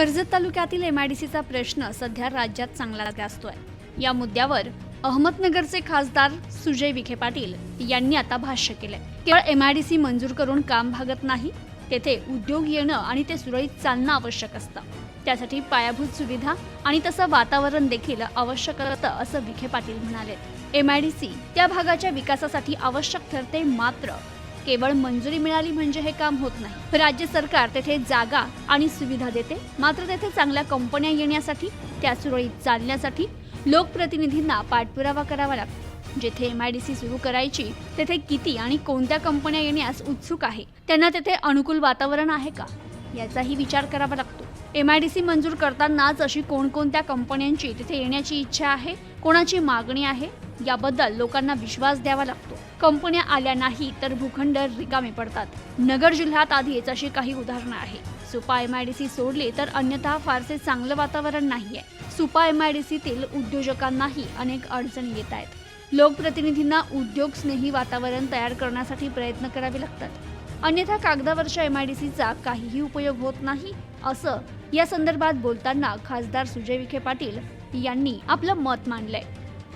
कर्जत तालुक्यातील एमआयडीसीचा प्रश्न सध्या राज्यात चांगला गाजतोय या मुद्द्यावर अहमदनगरचे खासदार सुजय विखे पाटील यांनी आता भाष्य केलंय. केवळ एमआयडीसी मंजूर करून काम भागत नाही तेथे उद्योग येणं आणि ते सुरळीत चालणं आवश्यक असतं. त्यासाठी पायाभूत सुविधा आणि तसं वातावरण देखील आवश्यक असतं असं विखे पाटील म्हणाले. एमआयडीसी त्या भागाच्या विकासासाठी आवश्यक ठरते मात्र केवळ मंजुरी मिळाली म्हणजे हे काम होत नाही. राज्य सरकार तेथे जागा आणि सुविधा देते. मात्र तेथे चांगल्या कंपन्या येण्यासाठी त्या सुरळीत चालण्यासाठी लोकप्रतिनिधींना पाठपुरावा करावा लागतो. जेथे सी सुरू करायची तेथे किती आणि कोणत्या कंपन्या येण्यास उत्सुक आहे? त्यांना तेथे अनुकूल वातावरण आहे का? याचाही विचार करावा लागतो. एम आय डी सी मंजूर करतानाच अशी कोणकोणत्या कंपन्यांची तिथे येण्याची इच्छा आहे? कोणाची मागणी आहे? याबद्दल लोकांना विश्वास द्यावा लागतो. कंपन्या आल्या नाही तर भूखंड रिकामे पडतात. नगर जिल्ह्यात आधीच अशी काही उदाहरणं आहे सुपा एमआयडीसी सोडली तर अन्यथा फारसे चांगलं वातावरण नाही आहे सुपा एमआयडीसीतील उद्योजकांनाही अनेक अडचणी येत आहेत. लोकप्रतिनिधींना उद्योग स्नेही वातावरण तयार करण्यासाठी प्रयत्न करावे लागतात. अन्यथा कागदावरच्या एमआयडीसीचा काहीही उपयोग होत नाही असं या संदर्भात बोलताना खासदार सुजय विखे पाटील यांनी आपलं मत मांडलंय.